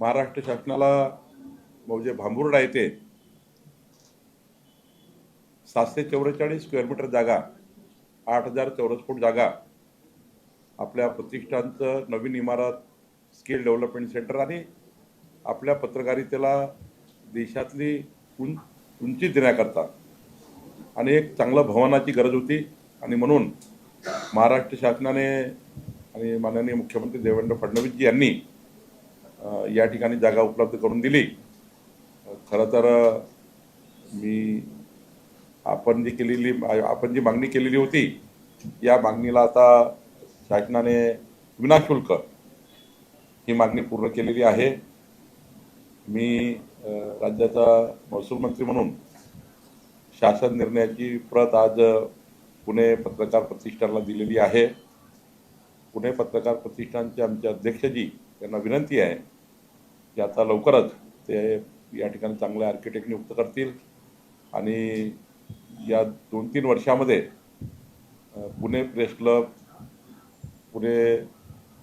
महाराष्ट्र शासनाला म्हणजे भांबुर्डा येथे सातशे चौवेचाळीस स्क्वेअर मीटर जागा आठ हजार चौरस फूट जागा आपल्या प्रतिष्ठानचं नवीन इमारत स्किल डेव्हलपमेंट सेंटर आणि आपल्या पत्रकारितेला देशातली उं उंची देण्याकरता आणि एक चांगलं भवनाची गरज होती. आणि म्हणून महाराष्ट्र शासनाने आणि माननीय मुख्यमंत्री देवेंद्र फडणवीसजी यांनी या ठिकाणी जागा उपलब्ध करून दिली. खरं तर मी आपण जी केलेली आपण जी मागणी केलेली होती या मागणीला आता शासनाने विनाशुल्क ही मागणी पूर्ण केलेली आहे. मी राज्याचा महसूल मंत्री म्हणून शासन निर्णयाची प्रत आज पुणे पत्रकार प्रतिष्ठानला दिलेली आहे. पुणे पत्रकार प्रतिष्ठानचे आमचे अध्यक्षजी त्यांना विनंती आहे की आता लवकरच ते या ठिकाणी चांगले आर्किटेक्ट नियुक्त करतील. आणि या दोन तीन वर्षामध्ये पुणे प्रेस क्लब पुणे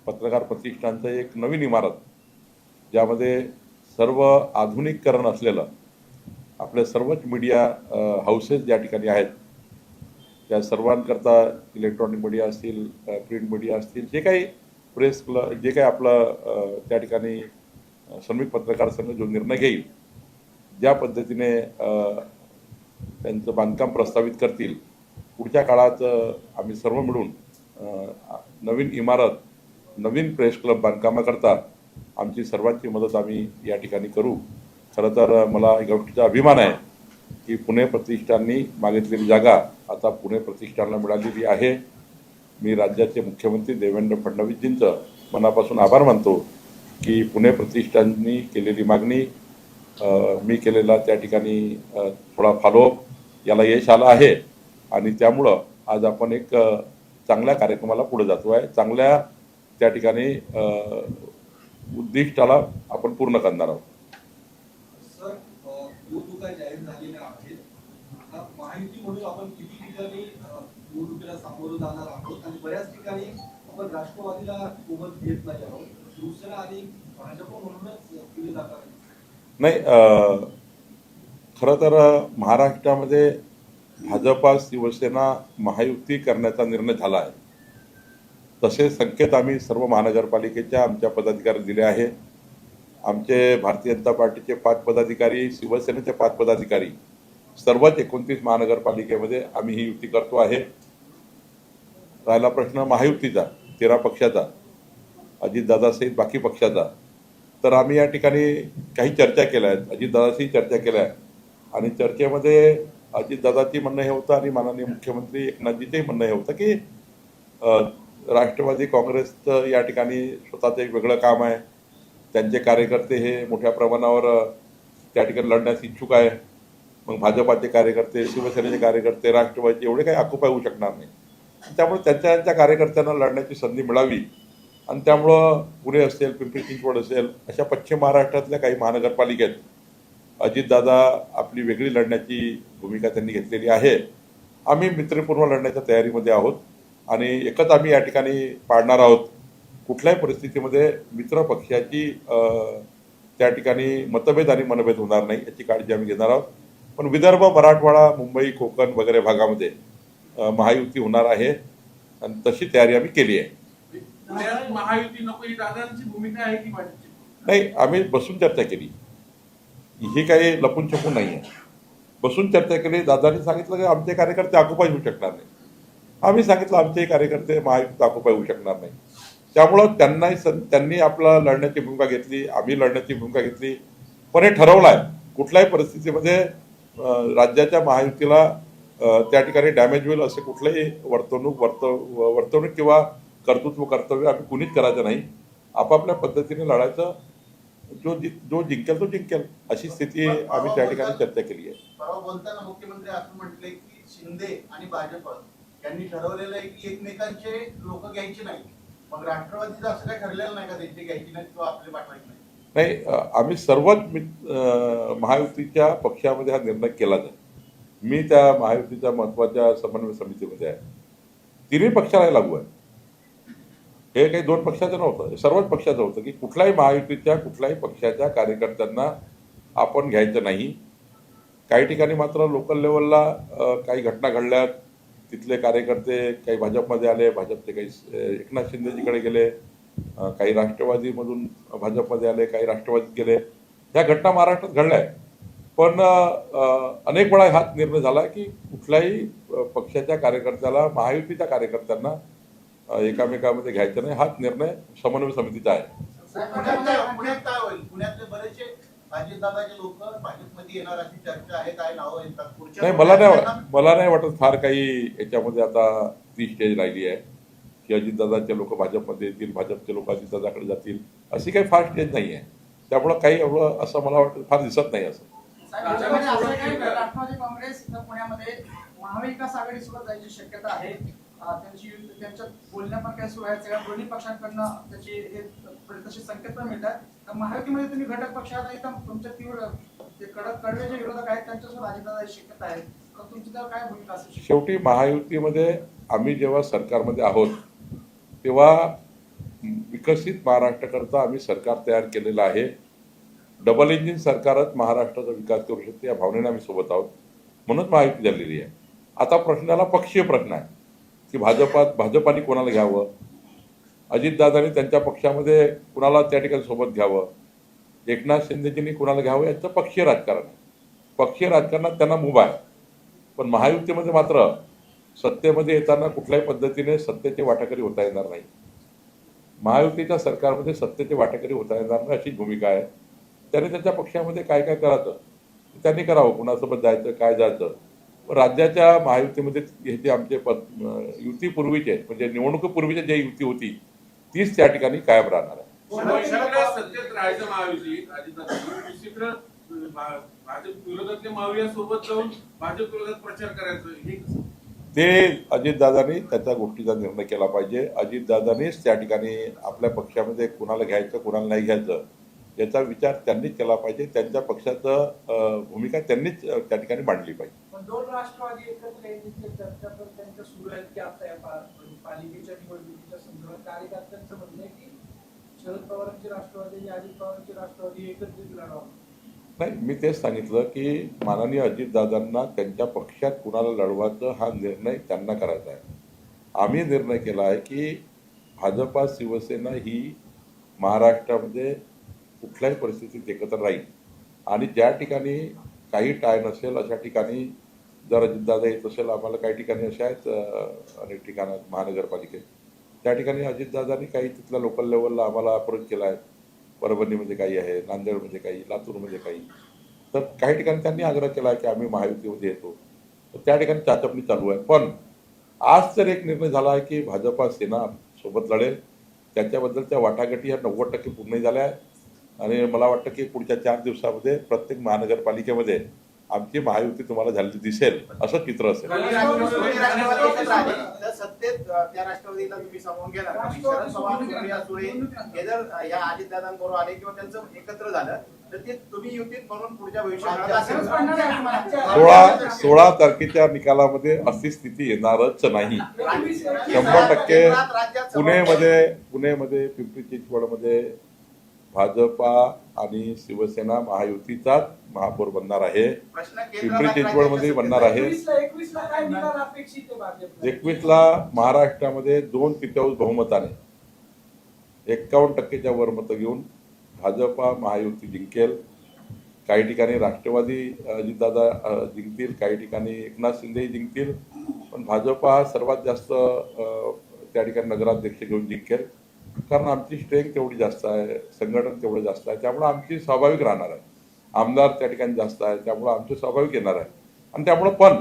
पत्रकार प्रतिष्ठानचं एक नवीन इमारत ज्यामध्ये सर्व आधुनिकीकरण असलेलं आपले सर्वच मीडिया हाऊसेस ज्या ठिकाणी आहेत त्या सर्वांकरता इलेक्ट्रॉनिक मीडिया असतील प्रिंट मीडिया असतील जे काही प्रेस क्लब जे काही आपलं त्या ठिकाणी श्रमिक पत्रकार संघ जो निर्णय घेईल ज्या पद्धतीने त्यांचं बांधकाम प्रस्तावित करतील पुढच्या काळात आम्ही सर्व मिळून नवीन इमारत नवीन प्रेस क्लब बांधकामाकरता आमची सर्वांची मदत आम्ही या ठिकाणी करू. खरं तर मला एक गोष्टीचा अभिमान आहे की पुणे प्रतिष्ठाननी मागितलेली जागा आता पुणे प्रतिष्ठानला मिळालेली आहे. मी राज्याचे मुख्यमंत्री देवेंद्र फडणवीसजींचं मनापासून आभार मानतो की पुणे प्रतिष्ठाननी केलेली मागणी मी केलेला त्या ठिकाणी थोडा फॉलोअप याला यश आलं आहे. आणि त्यामुळं आज आपण एक चांगल्या कार्यक्रमाला पुढे जातो आहे चांगल्या त्या ठिकाणी उद्दिष्टाला आपण पूर्ण करणार आहोत. जाहीर झालेल्या आहेत महायुती म्हणून आपण किती ठिकाणी निवडणुकीला सामोरं जाणार आहोत. आणि बऱ्याच ठिकाणी आपण राष्ट्रवादीला सोबत घेत नाही आहोत. शिवसेना आणि भाजप म्हणूनच केली जाणार नाही खरं तर महाराष्ट्रामध्ये भाजपा शिवसेना महायुती करण्याचा निर्णय झाला आहे. तसे संकेत आम्ही सर्व महानगरपालिकेच्या आमच्या पदाधिकारी दिले आहे आमचे भारतीय जनता पार्टीचे पाच पदाधिकारी शिवसेनेचे पाच पदाधिकारी सर्वच एकोणतीस महानगरपालिकेमध्ये आम्ही ही युती करतो आहे. राहिला प्रश्न महायुतीचा तेरा पक्षाचा अजितदादासहित बाकी पक्षाचा. तर आम्ही या ठिकाणी काही चर्चा केल्या आहेत. अजितदादाशी चर्चा केल्या आहेत. आणि चर्चेमध्ये अजितदादाची म्हणणं हे होतं आणि माननीय मुख्यमंत्री एकनाथजीचंही म्हणणं हे होतं की राष्ट्रवादी काँग्रेसचं या ठिकाणी स्वतःचं एक वेगळं काम आहे. त्यांचे कार्यकर्ते हे मोठ्या प्रमाणावर त्या ठिकाणी लढण्यास इच्छुक आहे. मग भाजपाचे कार्यकर्ते शिवसेनेचे कार्यकर्ते राष्ट्रवादीचे एवढे काही आकुपाय होऊ शकणार नाही. त्यामुळे त्यांच्या त्यांच्या कार्यकर्त्यांना लढण्याची संधी मिळावी. आणि त्यामुळं पुणे असेल पिंपरी चिंचवड असेल अशा पश्चिम महाराष्ट्रातल्या काही महानगरपालिकेत अजितदादा आपली वेगळी लढण्याची भूमिका त्यांनी घेतलेली आहे. आम्ही मित्रपूर्व लढण्याच्या तयारीमध्ये आहोत आणि एकच आम्ही या ठिकाणी पाडणार आहोत. कुठल्याही परिस्थितीमध्ये मित्र पक्षाची त्या ठिकाणी मतभेद आणि मनभेद होणार नाही याची काळजी आम्ही घेणार आहोत. पण विदर्भ मराठवाडा मुंबई कोकण वगैरे भागामध्ये महायुती होणार आहे. आणि तशी तयारी आम्ही केली आहे. पुण्यात महायुती नको दादांची भूमिका आहे की भाजपची नाही आम्ही बसून चर्चा केली. ही काही लपून छपून नाही आहे. बसून चर्चा केली. दादानी सांगितलं की आमचे कार्यकर्ते आकुपाय होऊ शकणार नाही. आम्ही सांगितलं आमचे कार्यकर्ते महायुक्त आकुपाय होऊ शकणार नाही. त्यामुळं त्यांनाही त्यांनी आपला लढण्याची भूमिका घेतली. आम्ही लढण्याची भूमिका घेतली. पण हे ठरवलं आहे कुठल्याही परिस्थितीमध्ये राज्याच्या महायुतीला त्या ठिकाणी डॅमेज होईल असे कुठलंही वर्तवणूक वर्त वर्तवणूक किंवा कर्तृत्व कर्तव्य आम्ही कुणीच करायचं नाही. आपापल्या पद्धतीने लढायचं जो जि- जो जिंकेल तो जिंकेल अशी स्थिती आम्ही त्या ठिकाणी चर्चा केली आहे. परवा बोलताना मुख्यमंत्री असं म्हटले की शिंदे आणि भाजप यांनी ठरवलेलं आहे की एकमेकांचे लोक घ्यायचे नाही मग राष्ट्रवादीचं असं काही ठरलेलं नाही का त्यांचे घ्यायची नाही किंवा आपले पाठवायचे नाही नाही आम्ही सर्वच मित- महायुतीच्या पक्षामध्ये हा निर्णय केला जाईल मी त्या महायुतीच्या महत्त्वाच्या समन्वय समितीमध्ये आहे. तिन्ही पक्षाला लागू आहे. हे काही दोन पक्षाचं नव्हतं. हे सर्वच पक्षाचं होतं की कुठल्याही महायुतीच्या कुठल्याही पक्षाच्या कार्यकर्त्यांना आपण घ्यायचं नाही. काही ठिकाणी मात्र लोकल लेवलला काही घटना घडल्या तिथले कार्यकर्ते काही भाजपमध्ये आले भाजपचे काही एकनाथ शिंदेजीकडे गेले. काही राष्ट्रवादीमधून भाजपमध्ये आले काही राष्ट्रवादीत गेले. ह्या घटना महाराष्ट्रात घडल्या आहे पण अनेक वेळा हाच निर्णय झाला की कुठल्याही पक्षाच्या कार्यकर्त्याला महायुतीच्या कार्यकर्त्यांना एकामेकामध्ये घ्यायचं नाही. हाच निर्णय समन्वय समितीचा आहे. नाही मला नाही मला नाही वाटत फार काही याच्यामध्ये आता ती स्टेज राहिली आहे. की अजितदादाचे लोक भाजपमध्ये येतील भाजपचे लोक अजितदादाकडे जातील अशी काही फार स्टेज नाही आहे. त्यामुळं काही एवढं असं मला वाटतं फार दिसत नाही असं. काँग्रेस पुण्यामध्ये महाविकास आघाडी सोबत जायची शक्यता आहे त्यांची बोलण्या पण काय सुरू आहेत सगळ्या दोन्ही पक्षांकडनं त्याचे हे तसे संकेत पण मिळतात तर महायुतीमध्ये तुम्ही घटक तुमच्या तीव्र ते कडक कडवे जे विरोधक आहेत त्यांच्यासोबत अजितदादाची शक्यता आहे तर तुमची काय भूमिका असू शेवटी महायुतीमध्ये आम्ही जेव्हा सरकारमध्ये आहोत तेव्हा विकसित महाराष्ट्राकरता आम्ही सरकार तयार केलेलं आहे. डबल इंजिन सरकारच महाराष्ट्राचा विकास करू शकते या भावनेने आम्ही सोबत आहोत. म्हणून माहिती झालेली आहे. आता प्रश्नाला पक्षीय प्रश्न आहे की भाजपात भाजपाने कोणाला घ्यावं? अजितदादांनी त्यांच्या पक्षामध्ये कुणाला त्या ठिकाणी सोबत घ्यावं? एकनाथ शिंदेजींनी कुणाला घ्यावं? याचं पक्षीय राजकारण आहे. पक्षीय राजकारणात त्यांना मुभा आहे. पण महायुतीमध्ये मात्र सत्तेमध्ये येताना कुठल्याही पद्धतीने सत्तेचे वाटाकरी होता येणार नाही. महायुतीच्या सरकारमध्ये सत्तेचे वाटाकरी होता येणार नाही अशी भूमिका आहे. त्याने त्याच्या पक्षामध्ये काय काय करायचं? त्यांनी करावं कुणासोबत जायचं काय जायचं? राज्याच्या महायुतीमध्ये हे जे आमचे पद युतीपूर्वीचे म्हणजे निवडणुकीपूर्वीचे जे युती होती तीच त्या ठिकाणी कायम राहणार आहे. भाजप विरोधातले महाविया सोबत जाऊन भाजप विरोधात प्रचार करायचं हे ते अजितदादांनी त्याचा गोष्टीचा निर्णय केला पाहिजे. अजितदादांनीच त्या ठिकाणी आपल्या पक्षामध्ये कुणाला घ्यायचं कुणाला नाही घ्यायचं याचा विचार त्यांनीच केला पाहिजे. त्यांच्या पक्षाचं भूमिका त्यांनीच त्या ठिकाणी मांडली पाहिजे. राष्ट्रवादी एकत्र शरद पवारांची राष्ट्रवादी आणि अजित पवारांची राष्ट्रवादी एकत्रित लढावं. नाही मी तेच सांगितलं की माननीय अजितदादांना त्यांच्या पक्षात कुणाला लढवायचं हा निर्णय त्यांना करायचा आहे. आम्ही निर्णय केला आहे की भाजपा शिवसेना ही महाराष्ट्रामध्ये कुठल्याही परिस्थितीत एकत्र राहील. आणि ज्या ठिकाणी काही टाय नसेल अशा ठिकाणी जर अजितदादा येत असेल आम्हाला काही ठिकाणी अशा आहेत अनेक ठिकाणात महानगरपालिकेत. त्या ठिकाणी अजितदादांनी काही तिथल्या लोकल लेवलला आम्हाला अप्रोच केला आहे. परभणी म्हणजे काही आहे नांदेड म्हणजे काही लातूर म्हणजे काही. तर काही ठिकाणी त्यांनी आग्रह केला की आम्ही महायुतीमध्ये येतो. तर त्या ठिकाणी चाचपणी चालू आहे. पण आज तर एक निर्णय झाला आहे की भाजपा सेना सोबत लढेल. त्याच्याबद्दलच्या वाटाघाटी ह्या नव्वद टक्के पूर्ण झाल्या. आहेत आणि मला वाटतं की पुढच्या चार दिवसामध्ये प्रत्येक महानगरपालिकेमध्ये आमची महायुती तुम्हाला झालेली दिसेल असं चित्र असेल. सुळे जर अ, या अजितदादांबरोबर आले किंवा त्यांचं एकत्र झालं तर ते तुम्ही युतीत म्हणून पुढच्या भविष्यात असेल गरज पडणार आहे तुम्हाला. सोळा सोळा तारखेच्या निकालामध्ये अशी स्थिती येणारच नाही. शंभर टक्के पुणेमध्ये पुणेमध्ये पिंपरी चिंचवडमध्ये भाजपा आणि शिवसेना महायुतीचाच महापौर बनणार आहे. प्रश्न पिंपरी चिंचवडमध्ये बनणार आहे. एकवीसला एकवीसला काय निकाल अपेक्षित आहे भाजपला? एकवीसला महाराष्ट्रामध्ये दोन तृतीयांश बहुमताने एक्कावन्न टक्केच्या वर मतं घेऊन भाजपा महायुती जिंकेल. काही ठिकाणी राष्ट्रवादी अजितदादा जिंकतील. काही ठिकाणी एकनाथ शिंदेही जिंकतील. पण भाजपा हा सर्वात जास्त त्या ठिकाणी नगराध्यक्ष घेऊन जिंकेल. कारण आमची स्ट्रेंथ तेवढी जास्त आहे संघटन तेवढं जास्त आहे त्यामुळं आमची स्वाभाविक राहणार आहे. आमदार त्या ठिकाणी जास्त आहे त्यामुळं आमचं स्वाभाविक येणार आहे. आणि त्यामुळं पण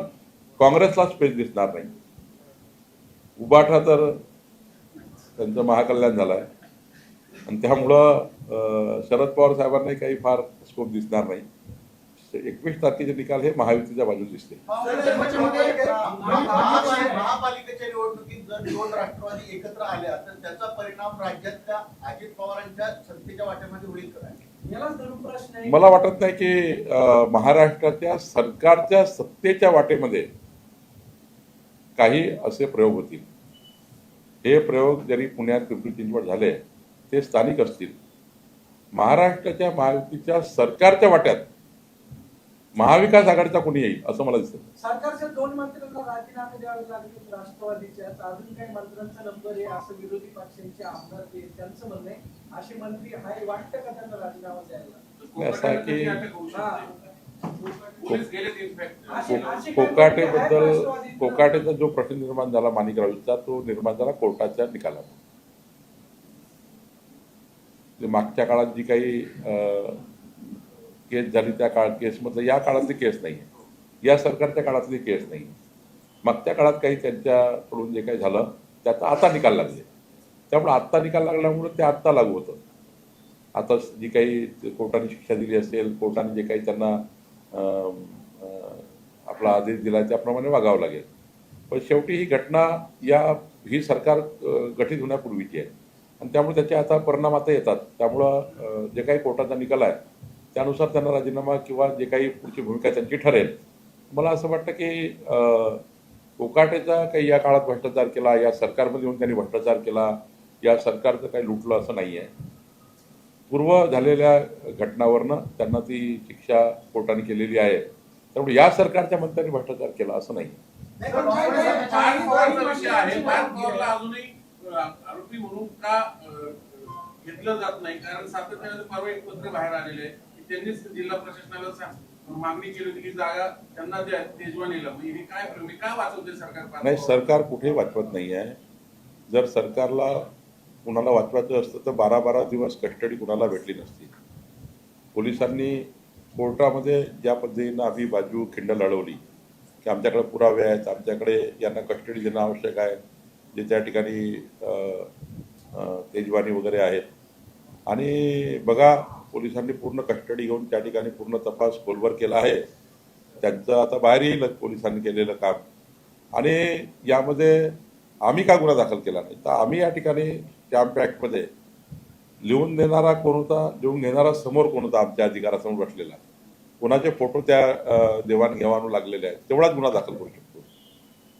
काँग्रेसला स्पेस दिसणार नाही. उबाठा तर त्यांचं महाकल्याण झालं आहे आणि त्यामुळं शरद पवार साहेबांनाही काही फार स्कोप दिसणार नाही. एकवीस तारखेचे निकाल हे महायुतीच्या बाजूला दिसते. महापालिकेच्या निवडणुकीत जर दोन राष्ट्रवादी एकत्र आल्या तर त्याचा परिणाम राज्यातल्या अजित पवारांच्या सत्तेच्या वाट्यामध्ये होईल का? मला वाटत नाही की महाराष्ट्राच्या सरकारच्या सत्तेच्या वाटेमध्ये काही असे प्रयोग होतील. हे प्रयोग जरी पुण्यात पिंपरी चिंचवड झाले ते स्थानिक असतील. महाराष्ट्राच्या महायुतीच्या सरकारच्या वाट्यात महाविकास आघाडीचा कोणी येईल असं मला दिसतं सरकारच्या दोन मंत्र्यांना राजीनामे द्यावे राष्ट्रवादीच्या अजून काही मंत्र्यांचा नंबर आहे असं विरोधी पक्षांचे आमदार ते त्यांचं म्हणणं आहे असे मंत्री वाटतं का त्यांना राजीनामा द्यायला? असं आहे की- कोकणात अटक होऊ शकते. पोलीस गेलेत इन्फॅक्ट असे- को- असे काही कोकाटेबद्दल मंत्री आहेत राष्ट्रवादीत? कोकाटेचा जो प्रश्न निर्माण झाला माणिकरावचा तो निर्माण झाला कोर्टाच्या निकालात जे मागच्या काळात जी काही अं, केस झाली त्या काळ केसमधलं या काळातली केस नाही आहे या सरकारच्या काळातली केस नाही मागच्या काळात काही त्यांच्याकडून जे काही झालं त्याचा आता निकाल लागले. त्यामुळे आत्ता निकाल लागल्यामुळे ते आत्ता लागू होतं. आता जी काही कोर्टाने शिक्षा दिली असेल कोर्टाने जे काही त्यांना आपला आदेश दिला त्याप्रमाणे वागावं लागेल. पण शेवटी ही घटना या ही सरकार गठीत होण्यापूर्वीची आहे. आणि त्यामुळे त्याचे आता परिणाम आता येतात. त्यामुळं जे काही कोर्टाचा निकाल आहे त्यानुसार त्यांना राजीनामा किंवा जे काही पुढची भूमिका त्यांची ठरेल. मला असं वाटतं की कोकाटेचा काही या काळात भ्रष्टाचार केला या सरकारमध्ये येऊन त्यांनी भ्रष्टाचार केला या सरकारचं काही लुटलं असं नाही आहे पूर्व झालेल्या घटनावरनं त्यांना ती शिक्षा कोर्टाने केलेली आहे. त्यामुळे या सरकारच्या मंत्र्यांनी भ्रष्टाचार केला असं नाही. आरोपी म्हणून का घेतलं जात नाही? कारण सातत्याने परवा एक पत्र बाहेर आलेले आहे. त्यांनीच जिल्हा प्रशासनाला मागणी केली होती की जागा त्यांना द्या तेजवानीला. म्हणजे हे काय मी काय वाचवते सरकार नाही सरकार कुठे वाचवत नाही आहे. जर सरकारला कुणाला वाचवायचं असतं तर बारा बारा दिवस कस्टडी कुणाला भेटली नसती. पोलिसांनी कोर्टामध्ये ज्या पद्धतीनं आम्ही बाजू खिंड लढवली की आमच्याकडे पुरावे आहेत आमच्याकडे यांना कस्टडी देणं आवश्यक आहे जे त्या ठिकाणी तेजवानी वगैरे आहेत. आणि बघा पोलिसांनी पूर्ण कस्टडी घेऊन त्या ठिकाणी पूर्ण तपास खोलवर केला आहे. त्यांचं आता बाहेर येईलच पोलिसांनी केलेलं काम. आणि यामध्ये आम्ही का गुन्हा दाखल केला नाही? तर आम्ही या ठिकाणी कॅम्प ॲक्टमध्ये लिहून देणारा कोण होता लिहून घेणारा समोर कोण होता आमच्या अधिकारासमोर बसलेला कोणाचे फोटो त्या देवाणघेवाणू देवाणघेवाण लागलेले आहेत तेवढाच गुन्हा दाखल करू शकतो.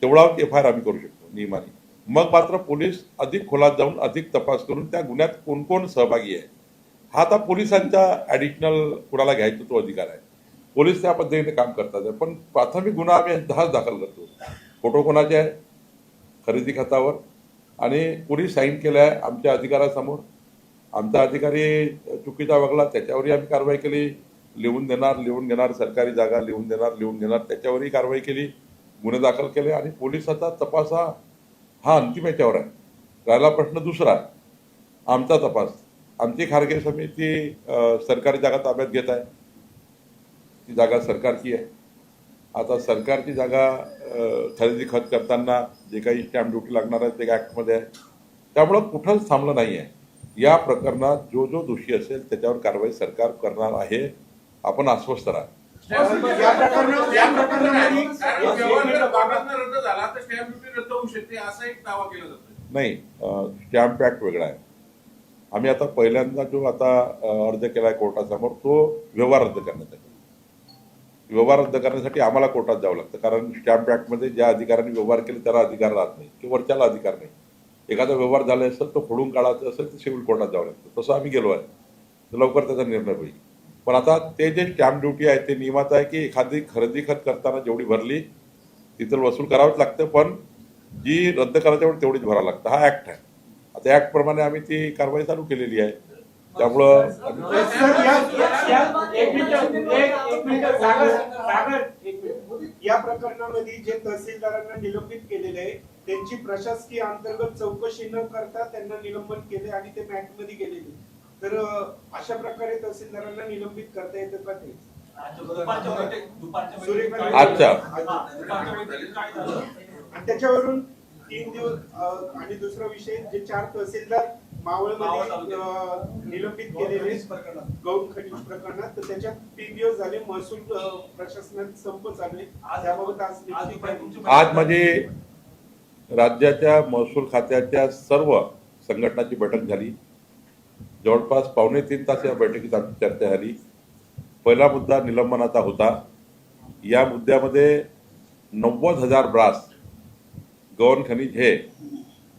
तेवढा एफ आय आर आम्ही करू शकतो नियमाने. मग मात्र पोलीस अधिक खोलात जाऊन अधिक तपास करून त्या गुन्ह्यात कोण कोण सहभागी आहे? हा आता पोलिसांचा ॲडिशनल कुणाला घ्यायचा तो अधिकार आहे. पोलीस त्या पद्धतीने काम करतात. पण प्राथमिक गुन्हा आम्ही दहाच दाखल करतो. फोटो कोणाचे आहे? खरेदी खतावर. आणि कुणी साईन केलं आहे आमच्या अधिकारासमोर. आमचा अधिकारी चुकीचा वागला त्याच्यावरही आम्ही कारवाई केली. लिहून देणार लिहून घेणार सरकारी जागा लिहून देणार लिहून घेणार त्याच्यावरही कारवाई केली. गुन्हे दाखल केले आणि पोलिसाचा तपास. हा हा अंतिम याच्यावर आहे. राहिला प्रश्न दुसरा आमचा तपास. आमची खारगे समिती सरकारी जागा ताब्यात घेत आहे. ती जागा सरकारची आहे. आता सरकारची जागा खरेदी खत करताना जे काही स्टॅम्प ड्युटी लागणार आहे ते ॲक्टमध्ये आहे. त्यामुळं कुठंच थांबलं नाही आहे या प्रकरणात जो जो दोषी असेल त्याच्यावर कारवाई सरकार करणार आहे. आपण अस्वस्थ राहा. नाही स्टॅम्प ॲक्ट वेगळा आहे. आम्ही आता पहिल्यांदा जो आता अर्ज केला आहे कोर्टासमोर तो व्यवहार रद्द करण्यासाठी. व्यवहार रद्द करण्यासाठी आम्हाला कोर्टात जावं लागतं. कारण स्टॅम्प ॲक्टमध्ये ज्या अधिकाऱ्यांनी व्यवहार केले त्याला अधिकार राहत नाही किंवा वरच्याला अधिकार नाही. एखादा व्यवहार झाला असेल तो फोडून काढायचा असेल तर सिव्हिल कोर्टात जावं लागतं. तसं आम्ही गेलो आहे. तर लवकर त्याचा निर्णय होईल. पण आता ते जे स्टॅम्प ड्युटी आहे ते नियमात आहे की एखादी खरेदी खत करताना जेवढी भरली तिथं वसूल करावंच लागतं. पण जी रद्द करायच्या तेवढीच भरावं लागतं. हा ऍक्ट आहे. आता ऍक्ट प्रमाणे आम्ही ती कारवाई चालू केलेली आहे. त्यामुळं या- या- या- एक मिनिट एक एक मिनिट सागर सागर एक मिनिट या प्रकरणामध्ये जे तहसीलदारांना निलंबित केलेले आहे त्यांची प्रशासकीय अंतर्गत चौकशी न करता त्यांना निलंबन केले आणि ते मॅटमध्ये गेलेले तर अशा प्रकारे तहसीलदारांना निलंबित करता येतं का ते? सूर्यकांत- झालं आणि त्याच्यावरून तीन दिवस आणि दुसरा विषय जे चार तहसीलदार मावळ मावळमध्ये निलंबित केलेले. गौण खनिज प्रकरणात तर त्याच्यात तीन दिवस झाले महसूल प्रशासनात संप चालू आहे आज- त्याबाबत आज आज म्हणजे राज्याच्या महसूल खात्याच्या सर्व संघटनाची बैठक झाली. जवळपास पावणे तीन तास या बैठकीत आमची चर्चा झाली. पहिला मुद्दा निलंबनाचा होता. या मुद्द्यामध्ये नव्वद हजार ब्रास गौण खनिज हे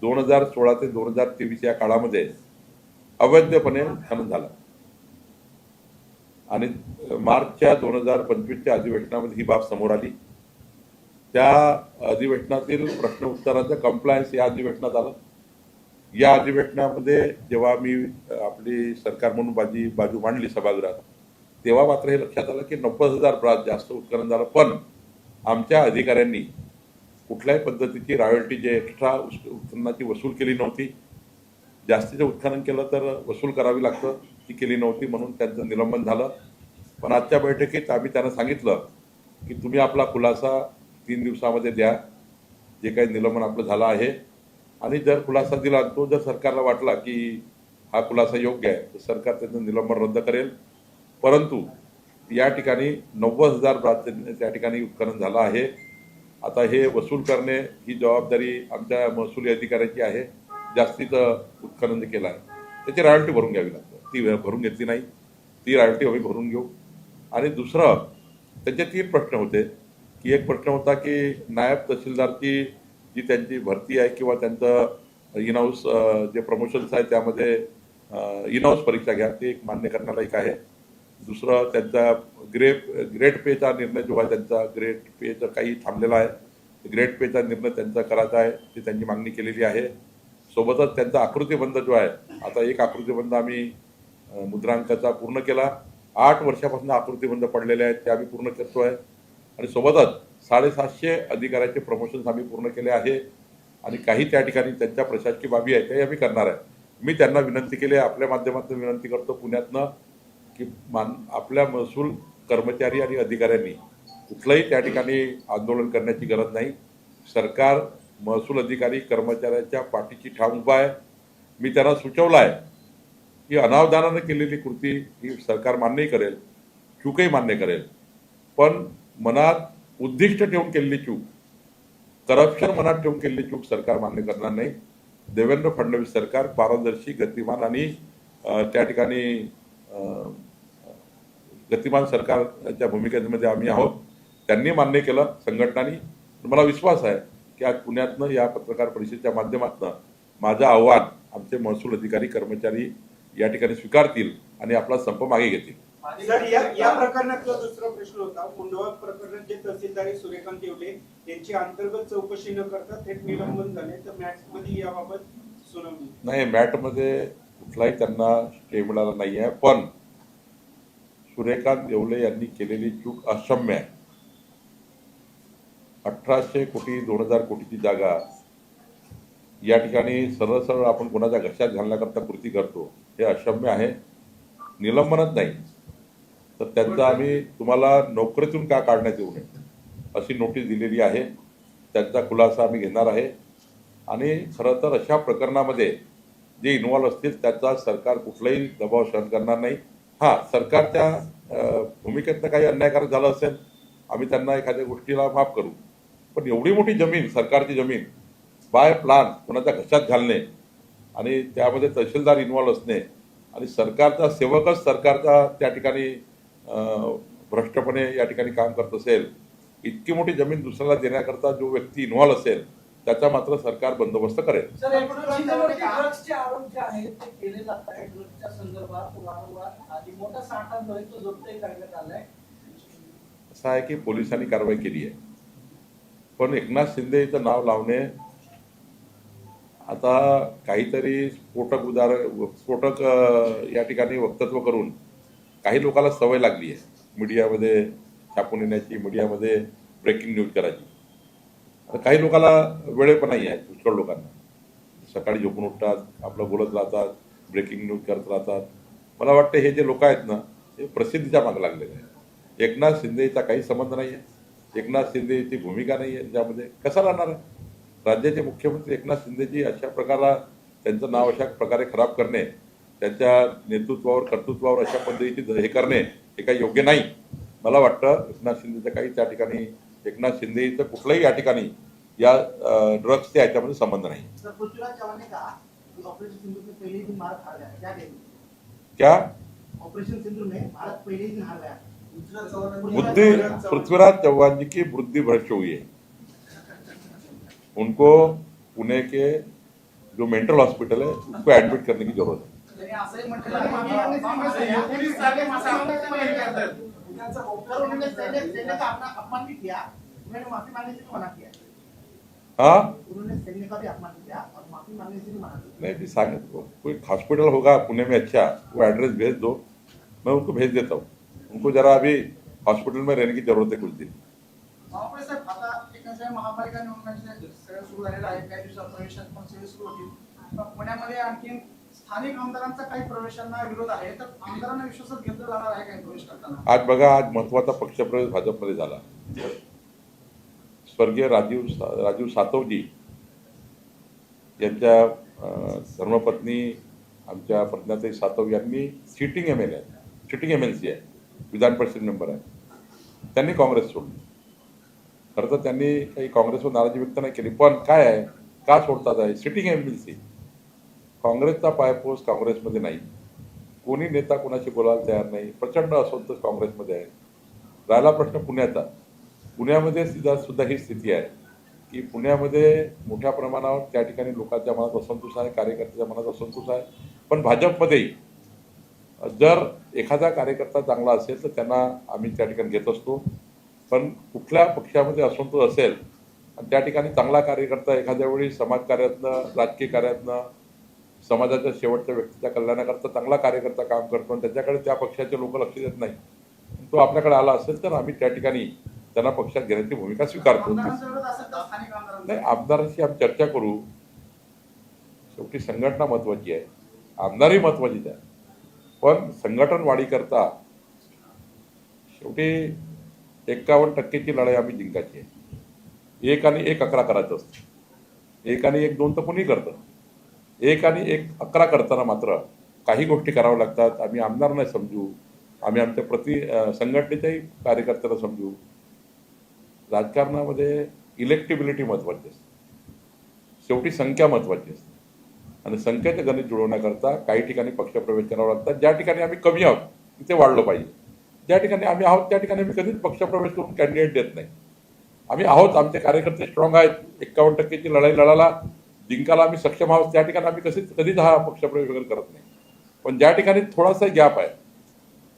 दोन हजार सोळा ते दोन हजार तेवीस या काळामध्ये अवैधपणे खनन झालं. आणि मार्चच्या दोन हजार पंचवीसच्या अधिवेशनामध्ये ही बाब समोर आली. त्या अधिवेशनातील प्रश्न उत्तरांचं कम्प्लायन्स या अधिवेशनात आलं. या अधिवेशनामध्ये जेव्हा मी आपली सरकार म्हणून बाजी बाजू मांडली सभागृहात तेव्हा मात्र हे लक्षात आलं की नव्वद हजार ब्रास जास्त उत्खनन झालं. पण आमच्या अधिकाऱ्यांनी कुठल्याही पद्धतीची रॉयल्टी जे एक्स्ट्रा उत्खननाची वसूल केली नव्हती. जास्तीचं उत्खनन केलं तर वसूल करावी लागतं. ती केली नव्हती म्हणून त्यांचं निलंबन झालं. पण आजच्या बैठकीत आम्ही त्यांना सांगितलं की तुम्ही आपला खुलासा तीन दिवसामध्ये द्या. जे काही निलंबन आपलं झालं आहे. आणि जर खुलासा दिला तो जर सरकारला वाटला की हा खुलासा योग्य आहे तर सरकार त्याचं निलंबन रद्द करेल. परंतु या ठिकाणी नव्वद हजार त्या ठिकाणी उत्खनन झालं आहे. आता हे वसूल करणे ही जबाबदारी आमच्या महसुली अधिकाऱ्याची आहे. जास्तीचं उत्खनन केलं आहे. त्याची रॉयल्टी भरून घ्यावी लागते. ती भरून घेतली नाही. ती रॉयल्टी आम्ही भरून घेऊ. आणि दुसरं त्याचे तीन प्रश्न होते. की एक प्रश्न होता की नायब तहसीलदारची जी त्यांची भरती आहे किंवा त्यांचं इनहाऊस जे प्रमोशन्स आहे त्यामध्ये इनहाऊस परीक्षा घ्या. ते एक मान्य करण्यालायक आहे. दुसरं त्यांचा ग्रे ग्रेड पेचा निर्णय जो आहे त्यांचा ग्रेड पेचं काही थांबलेला आहे. ग्रेड पेचा निर्णय त्यांचा करायचा आहे ती त्यांची मागणी केलेली आहे. सोबतच त्यांचा आकृतीबंध जो आहे आता एक आकृतीबंध आम्ही मुद्रांकाचा पूर्ण केला. आठ वर्षापासून आकृतीबंध पडलेले आहेत ते आम्ही पूर्ण करतो आहे आणि सोबतच साडेसातशे अधिकाऱ्याचे प्रमोशन्स आम्ही पूर्ण केले आहे. आणि काही त्या ठिकाणी त्यांच्या प्रशासकीय बाबी आहेत त्याही आम्ही करणार आहे. मी त्यांना विनंती केली आहे आपल्या माध्यमातून विनंती करतो पुण्यातनं की मान आपल्या महसूल कर्मचारी आणि अधिकाऱ्यांनी कुठलंही त्या ठिकाणी आंदोलन करण्याची गरज नाही. सरकार महसूल अधिकारी कर्मचाऱ्यांच्या पाठीची ठाम उभा आहे. मी त्यांना सुचवलं आहे की अनावधानानं केलेली कृती ही सरकार मान्यही करेल चूकही मान्य करेल. पण मनात उद्दिष्ट ठेवून केलेली चूक करप्शन मनात ठेवून केलेली चूक सरकार मान्य करणार नाही. देवेंद्र फडणवीस सरकार पारदर्शी गतिमान आणि त्या ठिकाणी गतिमान सरकारच्या भूमिकेमध्ये आम्ही आहोत त्यांनी मान्य केलं संघटनांनी. मला विश्वास आहे की आज पुण्यातनं या पत्रकार परिषदेच्या माध्यमातून माझं आव्हान आमचे महसूल अधिकारी कर्मचारी या ठिकाणी स्वीकारतील आणि आपला संप मागे घेतील. सर या या प्रकरणातला दुसरा प्रश्न होता मुंडवा प्रकरणात जे तहसीलदार सूर्यकांत येवले यांची अंतर्गत चौकशी न करता थेट निलंबन झाले तर मॅक्समध्ये याबाबत सुनावणी. नाही मॅटमध्ये कुठलाही त्यांना स्टे मिळाला नाही आहे पण सूर्यकांत येवले यांनी केलेली चूक अक्षम्य आहे. अठराशे कोटी दोन हजार कोटीची जागा या ठिकाणी सरळ सरळ आपण कोणाच्या घशात घालण्याकरता कृती करतो हे अक्षम्य आहे. निलंबनच नाही. तर त्यांचा आम्ही तुम्हाला नोकरीतून का काढण्यात येऊ नये अशी नोटीस दिलेली आहे. त्यांचा खुलासा आम्ही घेणार आहे. आणि खरं तर अशा प्रकरणामध्ये जे इन्व्हॉल्व असतील त्याचा सरकार कुठलाही दबाव सहन करणार नाही. हां सरकारच्या अ, भूमिकेतनं काही अन्यायकारक झालं असेल आम्ही त्यांना एखाद्या गोष्टीला माफ करू. पण एवढी मोठी जमीन सरकारची जमीन बाय प्लान कोणाच्या घशात घालणे आणि त्यामध्ये तहसीलदार इन्व्हॉल्व असणे आणि सरकारचा सेवकच सरकारचा त्या ठिकाणी भ्रष्टपणे या ठिकाणी काम करत असेल इतकी मोठी जमीन दुसऱ्याला देण्याकरता जो व्यक्ती इन्व्हॉल्व असेल त्याचा मात्र सरकार बंदोबस्त करेल. असं आहे की पोलिसांनी कारवाई केली आहे. पण एकनाथ शिंदे इथं नाव लावणे आता काहीतरी स्फोटक उदार स्फोटक या ठिकाणी वक्तत्व करून काही लोकांना सवय लागली आहे. मीडियामध्ये छापून येण्याची मीडियामध्ये ब्रेकिंग न्यूज करायची. काही लोकांना वेळ पण नाही आहे पुष्कळ लोकांना. सकाळी झोपून उठतात आपलं बोलत राहतात ब्रेकिंग न्यूज करत राहतात. मला वाटतं हे जे लोक आहेत ना हे प्रसिद्धीच्या मागे लागलेले आहेत. एकनाथ शिंदेचा काही संबंध नाही आहे. एकनाथ शिंदेची भूमिका नाही आहे त्यामध्ये कसा राहणार आहे? राज्याचे मुख्यमंत्री एकनाथ शिंदेजी अशा प्रकारा त्यांचं नाव अशा प्रकारे खराब करणे त्यांच्या नेतृत्वावर कर्तृत्वावर अशा पद्धतीची हे करणे हे काही योग्य नाही. मला वाटतं एकनाथ शिंदेचं काही त्या ठिकाणी एकनाथ शिंदेचं कुठलंही या ठिकाणी या ड्रग्सच्या याच्यामध्ये संबंध नाही सर पृथ्वीराज चव्हाण ने कहा कि ऑपरेशन सिंधु में पहले ही दिन भारत हार गया क्या कहेंगे क्या ऑपरेशन सिंधु में भारत पहले ही दिन हार गया पृथ्वीराज चव्हाणांनी- बुद्धि पृथ्वीराज चौहान जी की बुद्धि भ्रष्ट हुई है उनको पुणे के जो मेंटल हॉस्पिटल है उसको एडमिट करने की जरूरत है की हे सर उन्होंने सैन्य सैन्य का अपना अपमान भी किया। उन्होंने माफ़ी मांगने से मना किया। हाँ? उन्होंने सैन्य का भी अपमान किया और माफ़ी मांगने से भी मना किया। नहीं भी सांगे कोई हॉस्पिटल होगा पुणे में अच्छा वो एड्रेस भेज दो। मैं उनको भेज देता हूँ। उनको जरा अभी हॉस्पिटल में रहने की ज़रूरत है कुछ दिन। महापालिका निवडणुकीचे सगळं सुरू झालेलं आहे. काही दिवसात प्रवेशात पण सुरू होतील. पुण्यामध्ये आणखी स्थानिक आमदारांचा काही प्रवेशांना विरोध आहे तर आमदारांना विश्वासात घेतलं जाणार आहे काही प्रवेश करताना? आज बघा आज महत्त्वाचा पक्षप्रवेश भाजपमध्ये झाला. स्वर्गीय राजीव राजीव सातवजी यांच्या धर्मपत्नी आमच्या प्रज्ञाताई सातव यांनी सिटिंग एम एल आहे सिटिंग एम एल सी आहे विधान परिषद मेंबर आहे. त्यांनी काँग्रेस सोडली. खरं तर त्यांनी काही काँग्रेसवर नाराजी व्यक्त नाही केली पण काय आहे? का सोडतात आहे? Sitting M L C. काँग्रेसचा पायपोस काँग्रेसमध्ये नाही. कोणी नेता कोणाशी बोलायला तयार नाही. प्रचंड असंतोष काँग्रेसमध्ये आहे. राहिला प्रश्न पुण्याचा. पुण्यामध्ये सुद्धा सुद्धा ही स्थिती आहे की पुण्यामध्ये मोठ्या प्रमाणावर त्या ठिकाणी लोकांच्या मनात असंतोष आहे कार्यकर्त्याच्या मनात असंतोष आहे. पण भाजपमध्येही जर एखादा कार्यकर्ता चांगला असेल तर त्यांना आम्ही त्या ठिकाणी घेत असतो. पण कुठल्या पक्षामध्ये असंतोष असेल आणि त्या ठिकाणी चांगला कार्यकर्ता एखाद्या वेळी समाजकार्यातनं राजकीय कार्यातनं समाजाच्या शेवटच्या व्यक्तीच्या कल्याणाकरता चांगला कार्यकर्ता काम करतो आणि त्याच्याकडे त्या पक्षाचे लोक लक्ष देत नाही तो आपल्याकडे आला असेल तर आम्ही त्या ठिकाणी त्यांना पक्षात घेण्याची भूमिका स्वीकारतो. नाही आमदारांशी आम्ही चर्चा करू. शेवटी संघटना महत्वाची आहे. आमदारही महत्वाचीच आहे. पण संघटन वाढीकरता शेवटी एक्कावन्न टक्केची लढाई आम्ही जिंकायची आहे. एक आणि एक अकरा करायचं असतं. एक आणि एक दोन तर कोणी करतं. एक आणि एक अकरा करताना मात्र काही गोष्टी कराव्या लागतात. आम्ही आमदार नाही समजू. आम्ही आमच्या प्रति संघटनेच्याही कार्यकर्त्याला समजू. राजकारणामध्ये इलेक्टिबिलिटी महत्वाची असते. शेवटी संख्या महत्वाची असते. आणि संख्येचं गणित जुळवण्याकरता काही ठिकाणी पक्षप्रवेश करावा लागतात. ज्या ठिकाणी आम्ही कमी आहोत तिथे वाढलं पाहिजे. ज्या ठिकाणी आम्ही आहोत त्या ठिकाणी आम्ही कधीच पक्षप्रवेश करून कॅन्डिडेट देत नाही. आम्ही आहोत आमचे कार्यकर्ते स्ट्रॉंग आहेत. एक्कावन्न टक्केची लढाई लढायला जिंकायला आम्ही सक्षम आहोत त्या ठिकाणी आम्ही कधीच कधीच हा पक्षप्रवेश वगैरे करत नाही. पण ज्या ठिकाणी थोडासा गॅप आहे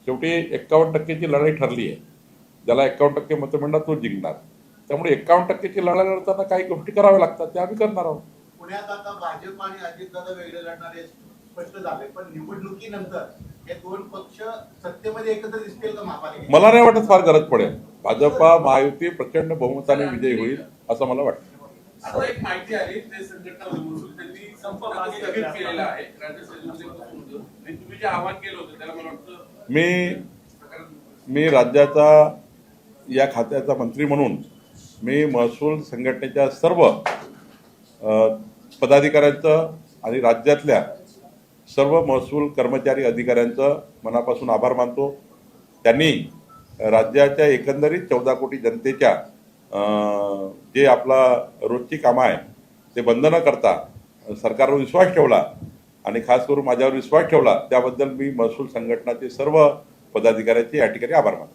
शेवटी एक्कावन्न टक्केची लढाई ठरली आहे. ज्याला एक्कावन्न टक्के मतं मिळणार तो जिंकणार. त्यामुळे एक्कावन्न टक्केची लढाई लढताना काही गोष्टी कराव्या लागतात त्या आम्ही करणार आहोत. पुण्यात आता भाजप आणि अजितदादा वेगळे लढणारे स्पष्ट झाले पण निवडणुकीनंतर हे दोन पक्ष सत्तेमध्ये एकत्र दिसतील का मला नाही वाटत फार गरज पडेल. भाजपा महायुती प्रचंड बहुमताने विजयी होईल असं मला वाटतं. आता एक माहिती आली ते संघटना त्यांनी संपर्क स्थगित केलेला आहे. राज्य. आणि तुम्ही जे आवाहन केलं होतं त्याला मला वाटतं मी मी राज्याचा या खात्याचा मंत्री म्हणून मी महसूल संघटनेच्या सर्व पदाधिकाऱ्यांचं आणि राज्यातल्या सर्व महसूल कर्मचारी अधिकाऱ्यांचं मनापासून आभार मानतो. त्यांनी राज्याच्या एकंदरीत चौदा कोटी जनतेच्या जे आपला रोजची कामं आहे ते बंद न करता सरकारवर विश्वास ठेवला आणि खास करून माझ्यावर विश्वास ठेवला त्याबद्दल मी महसूल संघटनाचे सर्व पदाधिकाऱ्यांचे या ठिकाणी आभार मानतो.